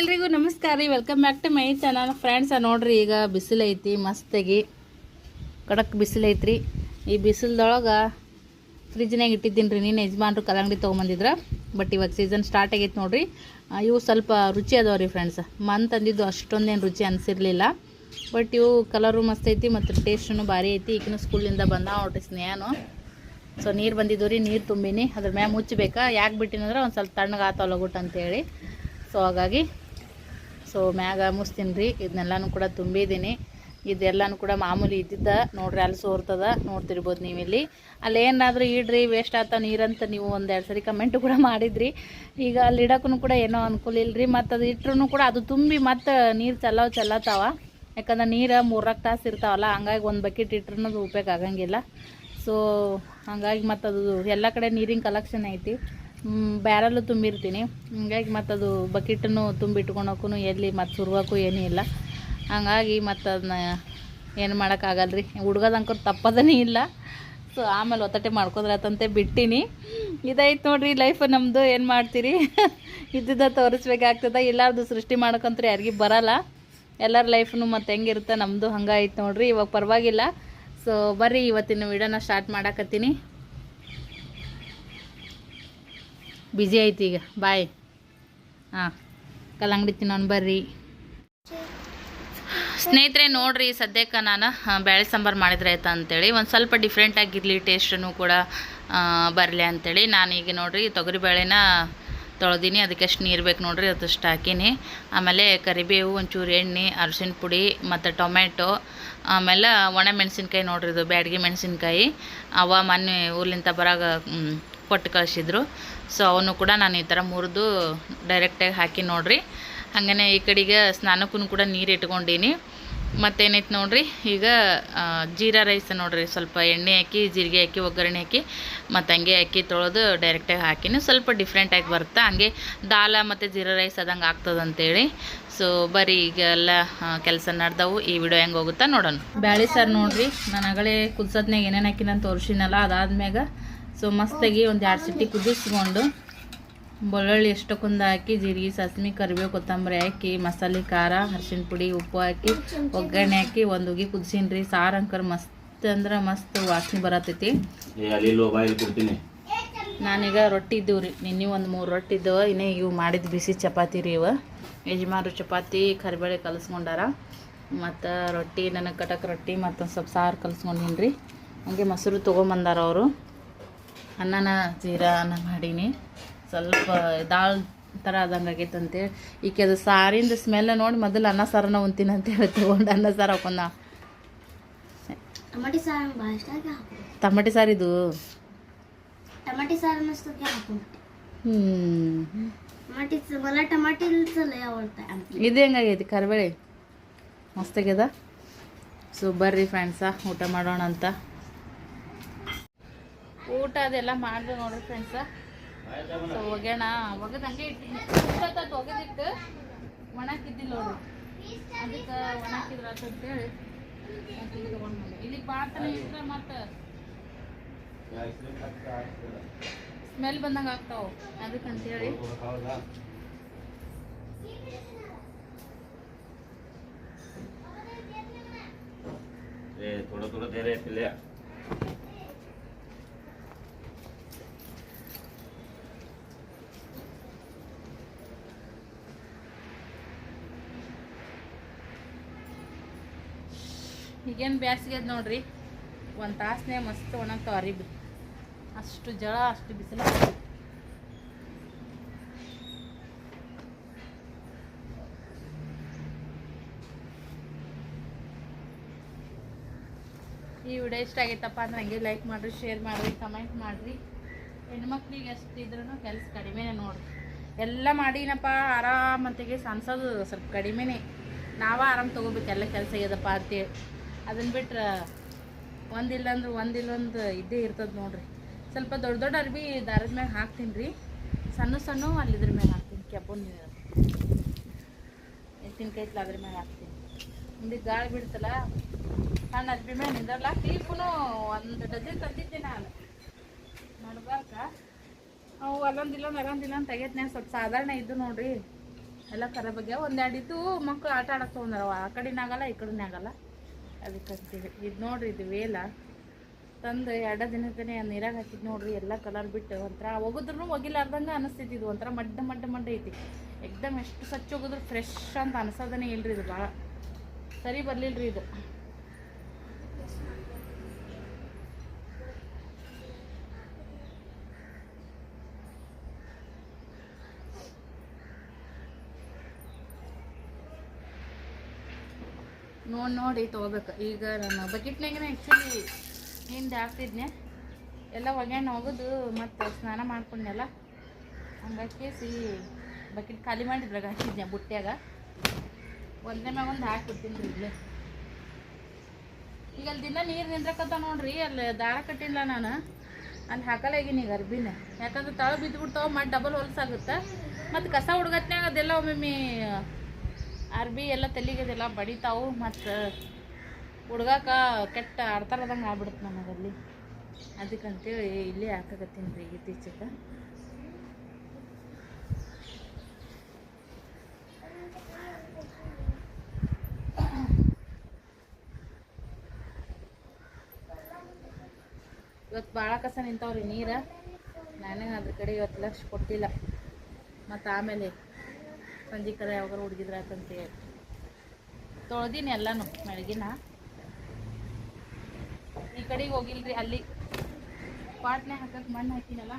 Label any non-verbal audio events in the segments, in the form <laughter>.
ಎಲ್ರಿಗೂ ನಮಸ್ಕಾರ ರೀ. Welcome back to my channel friends ನೋಡ್ರಿ, ಈಗ ಬಿಸಿಲೈತಿ ಮಸ್ತಾಗಿ. ಕಡಕ್ ಬಿಸಿಲೈತ್ರಿ ಈ ಬಿಸಿಲ್ದೊಳಗೆ ಫ್ರಿಜ್ನಾಗ ಇಟ್ಟಿದ್ದೀನಿ ರೀ ನೀನು ಯಜಮಾನ್ರು ಕಲ್ಲಂಗಡಿ ತೊಗೊಂಬಂದಿದ್ರ. ಬಟ್ ಇವಾಗ ಸೀಸನ್ ಸ್ಟಾರ್ಟ್ ಆಗೈತೆ ನೋಡ್ರಿ. ಇವು ಸ್ವಲ್ಪ ರುಚಿ ಅದಾವ ರೀ ಫ್ರೆಂಡ್ಸ್ ಮನ್ ತಂದಿದ್ದು ಅಷ್ಟೊಂದೇನು ರುಚಿ ಅನಿಸಿರ್ಲಿಲ್ಲ. ಬಟ್ ಇವು ಕಲರು ಮಸ್ತ್ ಐತಿ ಮತ್ತು ಟೇಸ್ಟೂ ಭಾರಿ ಐತಿ. ಈಗಿನ ಸ್ಕೂಲಿಂದ ಬಂದ ನೋಡ್ರಿ ಸ್ನೇಹನು. ಸೊ ನೀರು ಬಂದಿದ್ದು ರೀ, ನೀರು ತುಂಬಿನಿ. ಅದ್ರ ಮ್ಯಾಗ ಮುಚ್ಚಬೇಕಾ ಯಾಕೆ ಬಿಟ್ಟಿನಂದ್ರೆ ಒಂದು ಸ್ವಲ್ಪ ತಣ್ಣಗೆ ಆತಾವ ಲಗುಟ್ ಅಂತೇಳಿ. ಸೊ ಹಾಗಾಗಿ ಸೊ ಮ್ಯಾಗ ಮುಸ್ತೀನಿ ರೀ. ಇದನ್ನೆಲ್ಲನೂ ಕೂಡ ತುಂಬಿದ್ದೀನಿ. ಇದೆಲ್ಲನೂ ಕೂಡ ಮಾಮೂಲಿ ಇದ್ದಿದ್ದ ನೋಡ್ರಿ ಅಲ್ಲಿ ಸೋರ್ತದ, ನೋಡ್ತಿರ್ಬೋದು ನೀವು ಇಲ್ಲಿ ಅಲ್ಲಿ ಏನಾದರೂ ಇಡ್ರಿ ವೇಸ್ಟ್ ಆತ ನೀರಂತ ನೀವು ಒಂದೆರಡು ಸರಿ ಕಮೆಂಟ್ ಕೂಡ ಮಾಡಿದ್ರಿ. ಈಗ ಅಲ್ಲಿ ಇಡೋಕ್ಕೂ ಕೂಡ ಏನೋ ಅನುಕೂಲ ಇಲ್ಲರಿ ಮತ್ತು ಅದು ಇಟ್ಟರು ಕೂಡ ಅದು ತುಂಬಿ ಮತ್ತು ನೀರು ಚಲ್ಲೋ ಚೆಲ್ಲತ್ತಾವ ಯಾಕಂದ್ರೆ ನೀರು ಮೂರ್ನಾಲ್ಕು ತಾಸು ಇರ್ತಾವಲ್ಲ, ಹಂಗಾಗಿ ಒಂದು ಬಕೆಟ್ ಇಟ್ರೂ ಅದು ಉಪಯೋಗ ಆಗಂಗಿಲ್ಲ. ಸೊ ಹಂಗಾಗಿ ಮತ್ತು ಅದು ಎಲ್ಲ ಕಡೆ ನೀರಿನ ಕಲೆಕ್ಷನ್ ಐತಿ. ಬ್ಯಾರಲ್ಲು ತುಂಬಿರ್ತೀನಿ. ಹಂಗಾಗಿ ಮತ್ತು ಅದು ಬಕೆಟನ್ನು ತುಂಬಿಟ್ಕೊಳಕ್ಕೂ ಎಲ್ಲಿ, ಮತ್ತು ಸುರುವಾಕು ಏನೂ ಇಲ್ಲ. ಹಂಗಾಗಿ ಮತ್ತು ಅದನ್ನ ಏನು ಮಾಡೋಕ್ಕಾಗಲ್ಲ ರೀ ಹುಡ್ಗದಂಕರ್ ತಪ್ಪದನೇ ಇಲ್ಲ. ಸೊ ಆಮೇಲೆ ಒತ್ತಟೆ ಮಾಡ್ಕೊಂಡ್ರೆ ಅತಂತೆ ಬಿಟ್ಟಿನಿ. ಇದಾಯ್ತು ನೋಡ್ರಿ ಲೈಫ್ ನಮ್ಮದು ಏನು ಮಾಡ್ತೀರಿ? <laughs> ಇದ್ದಿದ್ದ ತೋರಿಸ್ಬೇಕಾಗ್ತದ. ಇಲ್ಲಾರ್ದು ಸೃಷ್ಟಿ ಮಾಡೋಕ್ಕಂತೂ ಯಾರಿಗೂ ಬರಲ್ಲ. ಎಲ್ಲರ ಲೈಫ್ನು ಮತ್ತು ಹೆಂಗಿರುತ್ತೆ ನಮ್ಮದು ಹಂಗೆ ನೋಡಿರಿ. ನೋಡ್ರಿ ಇವಾಗ ಪರವಾಗಿಲ್ಲ. ಸೊ ಬರ್ರಿ, ಇವತ್ತಿನ ವಿಡಿಯೋನ ಸ್ಟಾರ್ಟ್ ಮಾಡಾಕತ್ತೀನಿ. ಬ್ಯುಸಿ ಐತಿ ಈಗ. ಬಾಯ್ ಹಾಂ. ಕಲ್ಲಂಗಡಿ ತಿನ್ನೋನು ಬರ್ರಿ. ಸ್ನೇಹಿತರೆ, ನೋಡ್ರಿ, ಸದ್ಯಕ್ಕೆ ನಾನು ಬೇಳೆ ಸಾಂಬಾರು ಮಾಡಿದ್ರೆ ಆಯ್ತಾ ಅಂತೇಳಿ. ಒಂದು ಸ್ವಲ್ಪ ಡಿಫ್ರೆಂಟ್ ಆಗಿರಲಿ ಟೇಸ್ಟನ್ನು ಕೂಡ ಬರಲಿ ಅಂತೇಳಿ. ನಾನೀಗ ನೋಡ್ರಿ ತೊಗರಿಬೇಳೆನ ತೊಳೆದೀನಿ. ಅದಕ್ಕೆ ಎಷ್ಟು ನೀರು ಬೇಕು ನೋಡ್ರಿ, ಅದಷ್ಟು ಹಾಕೀನಿ. ಆಮೇಲೆ ಕರಿಬೇವು, ಒಂಚೂರು ಎಣ್ಣೆ, ಅರಶಿನ ಪುಡಿ, ಮತ್ತು ಟೊಮೆಟೊ ಆಮೇಲೆ ಒಣ ಮೆಣಸಿನ್ಕಾಯಿ ನೋಡ್ರಿ ಇದು, ಬ್ಯಾಡಗಿ ಮೆಣಸಿನ್ಕಾಯಿ. ಅವ ಮೊನ್ನೆ ಊರ್ಲಿಂದ ಬರಾಗ ಕೊಟ್ಟು ಕಳಿಸಿದ್ರು. ಸೊ ಅವನು ಕೂಡ ನಾನು ಈ ಥರ ಮುರಿದು ಡೈರೆಕ್ಟಾಗಿ ಹಾಕಿ ನೋಡ್ರಿ. ಹಾಗೇ ಈ ಕಡೆಗೆ ಸ್ನಾನಕ್ಕೂ ಕೂಡ ನೀರು ಇಟ್ಕೊಂಡೀನಿ. ಮತ್ತೇನೈತೆ ನೋಡ್ರಿ, ಈಗ ಜೀರಾ ರೈಸ್ ನೋಡ್ರಿ, ಸ್ವಲ್ಪ ಎಣ್ಣೆ ಹಾಕಿ, ಜೀರಿಗೆ ಹಾಕಿ, ಒಗ್ಗರಣೆ ಹಾಕಿ, ಮತ್ತು ಹಂಗೆ ಅಕ್ಕಿ ತೊಳೆದು ಡೈರೆಕ್ಟಾಗಿ ಹಾಕಿನಿ. ಸ್ವಲ್ಪ ಡಿಫ್ರೆಂಟಾಗಿ ಬರುತ್ತೆ? ಹಂಗೆ ದಾಲ ಮತ್ತು ಜೀರಾ ರೈಸ್ ಅದಂಗೆ ಆಗ್ತದಂತೇಳಿ. ಸೊ ಬರೀ ಈಗ ಎಲ್ಲ ಕೆಲಸ ನಡೆದವು. ಈ ವಿಡಿಯೋ ಹೆಂಗೆ ಹೋಗುತ್ತಾ ನೋಡೋಣ. ಬ್ಯಾಳಿ ಸರ್ ನೋಡ್ರಿ, ನಾನು ಅಗಳೇ ಕುದ್ಸತ್ನಾಗ ಏನೇನು ಹಾಕಿನ ತೋರಿಸಿನಲ್ಲ, ಅದಾದ್ಮ್ಯಾಗ ಸೊ ಮಸ್ತಾಗಿ ಒಂದು ಎರಡು ಸಿಟ್ಟಿ ಕುದಿಸ್ಕೊಂಡು ಬೆಳ್ಳುಳ್ಳಿ ಎಷ್ಟಕ್ಕೊಂದು ಹಾಕಿ ಜೀರಿಗೆ ಸಾಸ್ಮಿ ಕರಿಬೇವು ಕೊತ್ತಂಬರಿ ಹಾಕಿ ಮಸಾಲೆ ಖಾರ ಅರ್ಶಿಣ ಪುಡಿ ಉಪ್ಪು ಹಾಕಿ ಒಗ್ಗರಣೆ ಹಾಕಿ ಒಂದು ಉಗಿ ಕುದಿಸೀನಿ ರೀ ಸಾರು ಅಂಕರ್ ಮಸ್ತ್ ಅಂದ್ರೆ ಮಸ್ತ್ ವಾಸನೆ ಬರತೈತಿ. ನಾನೀಗ ರೊಟ್ಟಿ ಇದ್ದೀವಿ ರೀ ನಿನ್ನೆ ಒಂದು ಮೂರು ರೊಟ್ಟಿ ಇದ್ದವು ಇನ್ನೇ ಇವು ಮಾಡಿದ ಬಿಸಿ ಚಪಾತಿ ರೀ ಇವು. ಯಜಮಾರು ಚಪಾತಿ ಕರಿಬೇಳೆ ಕಲಿಸ್ಕೊಂಡಾರ. ಮತ್ತು ರೊಟ್ಟಿ ನನಗೆ ಕಟಕ್ ರೊಟ್ಟಿ ಮತ್ತೊಂದು ಸ್ವಲ್ಪ ಸಾರು ಕಲಿಸ್ಕೊಂಡಿನಿ ರೀ ಹಂಗೆ ಮೊಸರು ತೊಗೊಂಬಂದಾರ ಅವರು. ಅನ್ನನ ಜೀರಾ ಅನ್ನ ಮಾಡೀನಿ. ಸ್ವಲ್ಪ ದಾಳ್ ಥರ ಆದಂಗೆ ಆಗೈತೆ ಅಂತೇಳಿ. ಈಕೆ ಅದು ಸಾರಿಂದ ಸ್ಮೆಲ್ ನೋಡಿ ಮೊದಲು ಅನ್ನ ಸಾರನ್ನ ಉಣ್ತೀನಿ ಅಂತೇಳಿ ತೊಗೊಂಡು ಅನ್ನ ಸಾರು ಹಾಕೊಂಡ. ಟಮಟಿ ಸಾರು ಇದು. ಟಮಾಟಿ ಸಾರು ಇದು ಹೆಂಗಾಗೈತಿ ಕರಿಬೇಳೆ? ಮಸ್ತಾಗ್ಯದ ಸೊ ಬರ್ರಿ ಫ್ರೆಂಡ್ಸ ಊಟ ಮಾಡೋಣ ಅಂತ ಊಟ ಅದೆಲ್ಲ ಮಾಡಿದೆ ನೋಡ್ರಿ ಫ್ರೆಂಡ್ಸ್ ಸೊ ಒಗ್ಯಾಣ ಒಗದ ಹಂಗೆ ಇಟ್ಟಿದ್ದೆ ಒಗೆದಿಟ್ಟು ಒಣಕಿದ್ದಿಲ್ಲ ಅವರು ಅದಕ್ಕೆ ಒಣಕಿದ್ರ ಅಂತೇಳಿ ಹೇಳಿ ಇಲ್ಲಿ ತೊಗೊಂಡು ಬಂದೆ. ಮತ್ತೆ ಸ್ಮೆಲ್ ಬಂದಂಗೆ ಆಗ್ತಾವ ಅದಕ್ಕಂತೇಳಿ ಏ ಥೋಡ ಥೋಡ ದೇರೆ ಇರ್ತಿಲ್ಲ. ಈಗೇನು ಬ್ಯಾಸಿಗೆ ಅದ ನೋಡ್ರಿ. ಒಂದು ತಾಸನೇ ಮಸ್ತ್ ಒಣಗ್ತಾವ ಅರಿಬಿ. ಅಷ್ಟು ಜಳ, ಅಷ್ಟು ಬಿಸಿಲು. ಈ ವಿಡಿಯೋ ಇಷ್ಟ ಆಗೈತಪ್ಪ ಅಂದ್ರೆ ಹಂಗೆ ಲೈಕ್ ಮಾಡಿರಿ ಶೇರ್ ಮಾಡಿರಿ ಕಮೆಂಟ್ ಮಾಡಿರಿ. ಹೆಣ್ಮಕ್ಳಿಗೆ ಎಷ್ಟಿದ್ರೂ ಕೆಲಸ ಕಡಿಮೆನೇ ನೋಡ್ರಿ. ಎಲ್ಲ ಮಾಡಿನಪ್ಪ ಆರಾಮಂತಿಗೆ ಅನ್ಸೋದು ಸ್ವಲ್ಪ ಕಡಿಮೆನೇ. ನಾವೇ ಆರಾಮ್ ತೊಗೋಬೇಕು, ಎಲ್ಲ ಕೆಲಸ ಆಗ್ಯದಪ್ಪ ಅಂತೇಳಿ. ಅದನ್ನ ಬಿಟ್ರೆ ಒಂದಿಲ್ಲ ಅಂದ್ರೆ ಒಂದಿಲ್ಲೊಂದು ಇದ್ದೇ ಇರ್ತದೆ ನೋಡ್ರಿ. ಸ್ವಲ್ಪ ದೊಡ್ಡ ದೊಡ್ಡ ಅರ್ಬಿ ದಾರದ ಮ್ಯಾಗ ಹಾಕ್ತೀನಿ ರೀ ಸಣ್ಣ ಸಣ್ಣ ಅಲ್ಲಿ ಇದ್ರ ಮ್ಯಾಗ ಹಾಕ್ತೀನಿ ಕೆಬ್ಬು ನೀರು. ಎತ್ತಿನಕಾಯಿ ಅದ್ರ ಮ್ಯಾಗ ಹಾಕ್ತೀನಿ. ಮುಂದೆ ಗಾಳಿ ಬಿಡ್ತಲ್ಲ, ಸಣ್ಣ ಅರ್ಬಿ ಮ್ಯಾಗ ನಿಂದ್ರಲ್ಲ ಕ್ಲೀಪುನು ಒಂದು ಡಜನ್ ತಂದಿದ್ದೆ ನಾನು. ನೋಡ್ಬಾರ್ಕ ಅವು ಅಲ್ಲೊಂದಿಲ್ಲ ಅಲ್ಲೊಂದಿಲ್ಲ ಅಂತ ತೆಗೆದ್ನೆ ಸ್ವಲ್ಪ ಸಾಧಾರಣ ಇದ್ದು ನೋಡ್ರಿ. ಎಲ್ಲ ಕರ ಬಗ್ಗೆ ಒಂದೆರಡು ಇದ್ದು ಮಕ್ಕಳು ಆಟ ಆಡಕ್ಕೆ ತೊಗೊಂಡಾರ ಆ ಕಡೆನೇ ಆಗಲ್ಲ ಈ ಕಡೆನೇ ಆಗಲ್ಲ ಅದಕ್ಕೆ ಹಚ್ಚಿದೆ ಇದು ನೋಡ್ರಿ, ಇದು ವೇಲ. ತಂದು ಎರಡು ದಿನದನೇ ನೀರಾಗ ಹಾಕಿದ್ ನೋಡ್ರಿ, ಎಲ್ಲ ಕಲರ್ ಬಿಟ್ಟು ಒಂಥರ ಒಗದ್ರೂ ಒಗಿಲಾರ್ದಂಗೆ ಅನಿಸ್ತೈತಿ ಇದು, ಒಂಥರ ಮಡ್ಡ ಮಡ್ಡ ಮಡ್ಡ ಐತಿ. ಎಕ್ದಮ್ ಎಷ್ಟು ಸ್ವಚ್ಛ ಹೋಗಿದ್ರು ಫ್ರೆಶ್ ಅಂತ ಅನ್ಸೋದನೇ ಇಲ್ರಿ ಇದು ಭಾಳ. ಸರಿ ಬರಲಿಲ್ಲ ರೀ ಇದು. ನೋಡಿ ನೋಡಿ ತೊಗೋಬೇಕು. ಈಗ ನಾನು ಬಕೆಟ್ನಾಗೇನೆ ಆ್ಯಕ್ಚುಲಿ ಹಿಂದೆ ಹಾಕ್ತಿದ್ನೆ. ಎಲ್ಲ ಒಗ್ಯಾಣ ಹೋಗೋದು ಮತ್ತು ಸ್ನಾನ ಮಾಡ್ಕೊಂಡೆಲ್ಲ. ಹಂಗಾಕಿ ಸಿ ಬಕೆಟ್ ಖಾಲಿ ಮಾಡಿದ್ರಾಗ ಹಾಕಿದ್ನೆ ಬುಟ್ಟಿಯಾಗ. ಒಂದೇ ಮ್ಯಾಗ ಒಂದು ಹಾಕಿಬಿಡ್ತೀನಿ ಇಲ್ಲೇ. ಈಗ ಅಲ್ಲಿ ದಿನ ನೀರು ನಿಂದ್ರಕತ್ತ ನೋಡ್ರಿ, ಅಲ್ಲಿ ದಾರ ಕಟ್ಟಿಲ್ಲ ನಾನು. ಅಲ್ಲಿ ಹಾಕಲಾಗೀನಿ ಈಗ ಅರ್ಬಿನ. ಯಾಕಂದ್ರೆ ತಳ ಬಿದ್ದುಬಿಡ್ತಾವ ಮತ್ತು ಡಬಲ್ ಹೊಲ್ಸಾಗುತ್ತೆ ಮತ್ತು ಕಸ ಹುಡ್ಗತ್ನ್ಯಾಗ ಅದೆಲ್ಲ ಒಮ್ಮೊಮ್ಮೆ ಅರ್ಬಿ ಎಲ್ಲ ತಲೆಗೆ ಅದೆಲ್ಲ ಬಡಿತಾವು ಮತ್ತು ಹುಡ್ಗಾಕ ಕೆಟ್ಟ ಆಡ್ತಾರದಂಗೆ ಆಗ್ಬಿಡುತ್ತೆ ನನಗಲ್ಲಿ ಅದಕ್ಕಂತೇಳಿ ಇಲ್ಲಿ ಹಾಕಕತ್ತೀನಿ ರೀ ಇತ್ತೀಚೆಗೆ. ಇವತ್ತು ಭಾಳ ಕಸ ನಿಂತಾವ್ರಿ ನೀರು. ನನಗೆ ಅದ್ರ ಕಡೆ ಇವತ್ತು ಲಕ್ಷ ಕೊಟ್ಟಿಲ್ಲ. ಮತ್ತು ಆಮೇಲೆ ಸಂಜೆ ಕರೆ ಯಾವಾಗಾರು ಹುಡುಗಿದ್ರ ಆತಂತೇಳಿ ತೊಳ್ದೀನಿ ಎಲ್ಲಾನು ಬೆಳಗಿನ ಈ ಕಡೆಗೆ ಹೋಗಿಲ್ರಿ ಅಲ್ಲಿ. ಪಾಟ್ನೆ ಹಾಕಕ್ಕೆ ಮಣ್ಣು ಹಾಕಿನಲ್ಲ.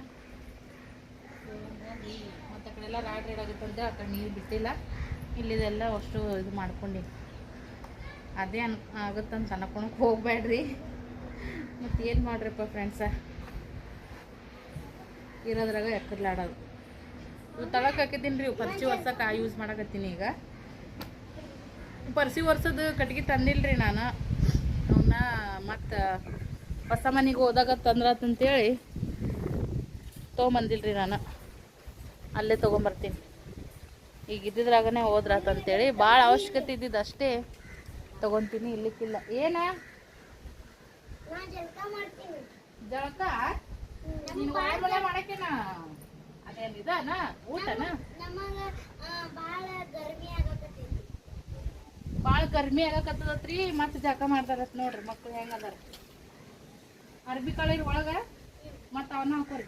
ಮತ್ತು ಆ ರಾಡ್ ರೇಡ್ ಆಗುತ್ತಂದ್ರೆ ಆ ಕಡೆ ನೀರು ಬಿಟ್ಟಿಲ್ಲ. ಇಲ್ಲಿದೆಲ್ಲ ಅಷ್ಟು ಇದು ಮಾಡ್ಕೊಂಡು. ಅದೇ ಅನ್ ಆಗುತ್ತಂತ ಅನ್ಕೊಳಕ್ಕೆ ಹೋಗ್ಬೇಡ್ರಿ. ಮತ್ತು ಏನು ಮಾಡ್ರಪ್ಪ ಫ್ರೆಂಡ್ಸ ಇರೋದ್ರಾಗ ಎಕ್ಕರ್ಲಾಡೋದು. ಇವು ತಳಕ್ಕೆ ಹಾಕಿದ್ದೀನಿ ರೀ ಪರ್ಸಿ ಒರ್ಸಕ್ಕೆ ಯೂಸ್ ಮಾಡಕತ್ತೀನಿ ಈಗ. ಪರ್ಸಿ ಒರ್ಸೋದು ಕಟ್ಗೆ ತಂದಿಲ್ರಿ ನಾನು. ಅವನ್ನ ಮತ್ತು ಹೊಸ ಮನೆಗೆ ಹೋದಾಗ ತಂದ್ರಾತಂತೇಳಿ ತೊಗೊಂಬಂದಿಲ್ರಿ ನಾನು. ಅಲ್ಲೇ ತೊಗೊಂಬರ್ತೀನಿ. ಈಗ ಇದ್ದಿದ್ರಾಗನೇ ಹೋದ್ರಾತಂತೇಳಿ ಭಾಳ ಅವಶ್ಯಕತೆ ಇದ್ದಿದ್ದು ಅಷ್ಟೇ ತೊಗೊತೀನಿ ಇಲ್ಲಿಕ್ಕಿಲ್ಲ. ಏನ? ಜಳಕ ಮಾಡಕ್ಕೇನ? ಬಾಳ ಗರ್ಮಿ ಆಗಕತ್ತದತ್ರಿ, ಮತ್ತೆ ಜಳಕ ಮಾಡ್ತಾರತ್ ನೋಡ್ರಿ ಮಕ್ಳು ಹೆಂಗದಾರ ಅರ್ಬಿ ಕಳಿರ್ ಒಳಗ, ಮತ್ತೆ ಅವನ್ನ ಹಾಕೋರಿ.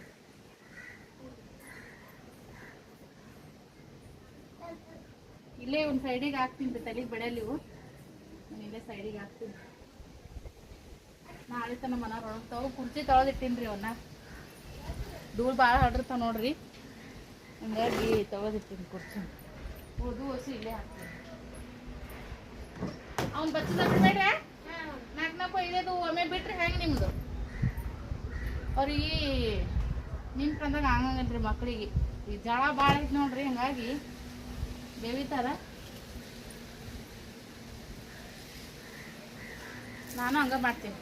ಇಲ್ಲೇ ಒಂದು ಸೈಡಿಗೆ ಹಾಕ್ತೀನಿ ತಲೆ ತಲೆಗೆ ಬೆಳೆಯಲಿ ಇವು. ಇಲ್ಲೇ ಸೈಡಿಗೆ ಹಾಕ್ತೀನಿ. ನಾಳೆ ತನ ಮನ ಹೊರಡ್ತಾವು ಕುರ್ಚಿ ತೊಳೆದಿಟ್ಟಿನ್ರಿ ಅವನ್ನ ಧೂಳು ಭಾಳ ಹರಡಿರ್ತಾವ ನೋಡ್ರಿ. ಹಂಗಾಗಿ ತಗೋದಿರ್ತೀನಿ ಕುರ್ಚಿ ಉಳ್ದು ಹೊಸಿ ಇಲ್ಲೇ ಹಾಕ್ತೀನಿ. ಅವ್ನು ಬಚ್ಚದ ಬಿಡ್ಬೇಡ್ರಿ ನಾಲ್ಕು ನಾಲ್ಕು ಐದೈದು ಒಮ್ಮೆ ಬಿಟ್ರೆ ಹೆಂಗೆ ನಿಮ್ದು? ಅವ್ರಿಗೆ ನಿಂತ್ಕೊಂಡಾಗ ಆಗಂಗಲ್ರಿ ಮಕ್ಕಳಿಗೆ ಈ ಜಳ ಭಾಳ ಐತಿ ನೋಡ್ರಿ ಹಂಗಾಗಿ ಬೇವಿತಾರ. ನಾನು ಹಂಗ ಮಾಡ್ತೀನಿ.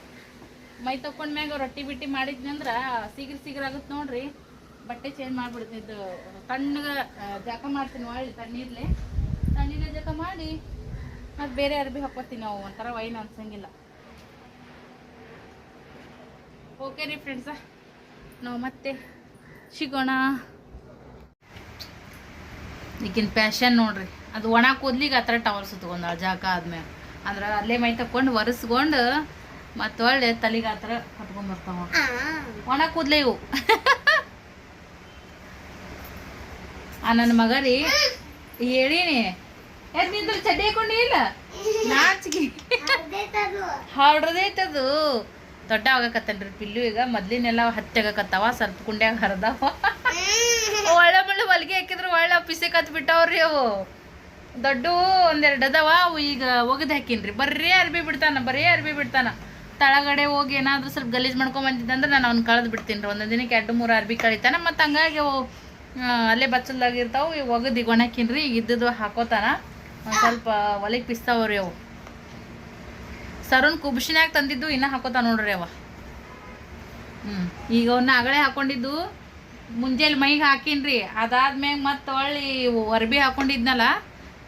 ಮೈ ತಕೊಂಡ್ಮ್ಯಾಗ ರೊಟ್ಟಿ ಬಿಟ್ಟಿ ಮಾಡಿದ್ನಂದ್ರೆ ಅಂದ್ರೆ ಸೀಗ್ರ ಸೀಗ್ರ ಆಗುತ್ತೆ ನೋಡ್ರಿ. ಬಟ್ಟೆ ಚೇಂಜ್ ಮಾಡಿಬಿಡ್ತಿದ್ದು ಇದು ತಣ್ಣಗೆ ಜಕ ಮಾಡ್ತೀನಿ ಒಳ್ಳೆ ತಣ್ಣೀರ್ಲೆ. ತಣ್ಣೀರ್ಲೆ ಜಕ ಮಾಡಿ ಮತ್ತು ಬೇರೆ ಅರ್ಬಿ ಹಾಕೋತೀನಿ ನಾವು, ಒಂಥರ ವೈನ್ ಅನ್ಸಂಗಿಲ್ಲ. ಓಕೆ ರೀ ಫ್ರೆಂಡ್ಸ ನಾವು ಮತ್ತೆ ಸಿಗೋಣ. ಈಗಿನ ಪ್ಯಾಶನ್ ನೋಡ್ರಿ, ಅದು ಒಣ ಕೂದ್ಲಿಗೆ ಆ ಥರ ಟವರ್ ಜಾಗ ಆದ್ಮೇಲೆ ಅಂದ್ರೆ ಅಲ್ಲೇ ಮೈ ತಕೊಂಡು ಒರೆಸ್ಕೊಂಡು ಮತ್ತೆ ಒಳ್ಳೆ ತಲೆಗೆ ಆ ಥರ ಕಟ್ಕೊಂಡ್ಬರ್ತಾವ ಒಣ ಕೂದ್ಲೆ ಇವು. <laughs> ಆ ನನ್ನ ಮಗ ರೀ ಹೇಳೀನಿ. ಯಾಕೆ ನಿಂದ್ರ ಚಡ್ಡಿ ಹಾಕೊಂಡಿ ಇಲ್ಲ? ನಾಚಿಗೆ ಇತ್ತದು ದೊಡ್ಡ ಆಗಕತ್ತನ್ರಿ ಪಿಲ್ಲು ಈಗ. ಮೊದ್ಲಿನೆಲ್ಲ ಹತ್ತಿ ಆಗಕತ್ತಾವ, ಸ್ವಲ್ಪ ಕುಂಡ್ಯಾಗ ಹರಿದಾವ. ಒಳ್ಳೆ ಮಳೆ ಹೊಲಿಗೆ ಹಾಕಿದ್ರು ಒಳ್ಳೆ ಪಿಸೆ ಕತ್ ಬಿಟ್ಟವ್ರಿ ಅವು. ದೊಡ್ಡವು ಒಂದೆರಡು ಅದಾವ, ಅವು ಈಗ ಒಗದ್ ಹಾಕಿನ್ರಿ. ಬರೀ ಅರ್ಬಿ ಬಿಡ್ತಾನ ಬರೀ ಅರ್ಬಿ ಬಿಡ್ತಾನ. ತಳಗಡೆ ಹೋಗಿ ಏನಾದ್ರೂ ಸ್ವಲ್ಪ ಗಲೀಜ್ ಮಾಡ್ಕೊಂಡ್ ಬಂದಿದ್ದಂದ್ರೆ ನಾನು ಅವ್ನ ಕಳೆದು ಬಿಡ್ತೀನಿ ರೀ ಒಂದೊಂದು ದಿನಕ್ಕೆ ಎರಡು ಮೂರು ಅರ್ಬಿ ಕಳಿತಾನೆ, ಮತ್ತು ಹಂಗಾಗಿ ಅವು ಅಲ್ಲೇ ಬಚ್ಚಲ್ದಾಗಿರ್ತಾವೆ ಈಗ ಒಗದು ಒಣಕಿನ್ರಿ ಈಗ ಇದ್ದದ್ದು ಹಾಕೋತಾನ. ಒಂದು ಸ್ವಲ್ಪ ಒಲೆಗೆ ಪಿಸ್ತಾವ್ರಿ ಅವು. ಸರನ್ ಕುಬ್ಶಿನ್ಯಾಗ ತಂದಿದ್ದು ಇನ್ನೂ ಹಾಕೋತ ನೋಡ್ರಿ ಅವ. ಹ್ಮ್, ಈಗ ಅವನ್ನ ಅಗಳೆ ಹಾಕೊಂಡಿದ್ದು ಮುಂಜಾನೆ ಮೈಗೆ ಹಾಕಿನ್ರಿ. ಅದಾದ್ಮ್ಯಾಗ ಮತ್ತೆ ಹೊಳ್ಳಿ ಅರ್ಬಿ ಹಾಕೊಂಡಿದ್ನಲ್ಲ